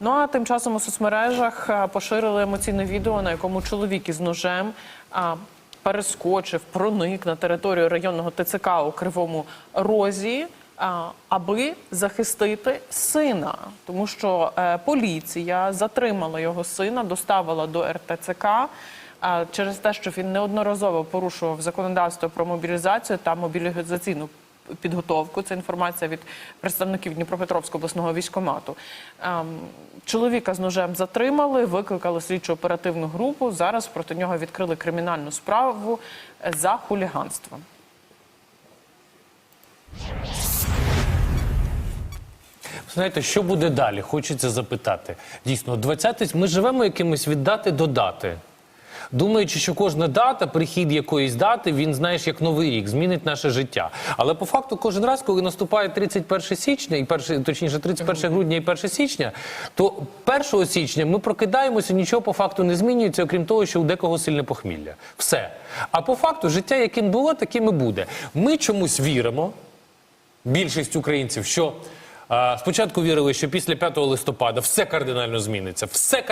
Ну а тим часом у соцмережах поширили емоційне відео, на якому чоловік із ножем перескочив, проник на територію районного ТЦК у Кривому Розі. Аби захистити сина, тому що е, поліція затримала його сина, доставила до РТЦК через те, що він неодноразово порушував законодавство про мобілізацію та мобілізаційну підготовку. Це інформація від представників Дніпропетровського обласного військомату. Ем, Чоловіка з ножем затримали, викликали слідчу оперативну групу. Зараз проти нього відкрили кримінальну справу е, за хуліганство. Знаєте, що буде далі? Хочеться запитати. Дійсно, 20 ми живемо якимось від дати до дати. Думаючи, що кожна дата, прихід якоїсь дати, він знаєш, як новий рік, змінить наше життя. Але по факту, кожен раз, коли наступає 31 січня, і перший, точніше, 31 грудня і 1 січня, то 1 січня ми прокидаємося, нічого по факту не змінюється, окрім того, що у декого сильне похмілля. Все. А по факту життя, яким було, таким і буде. Ми чомусь віримо, більшість українців, що спочатку вірили, що після 5 листопада все кардинально зміниться. Все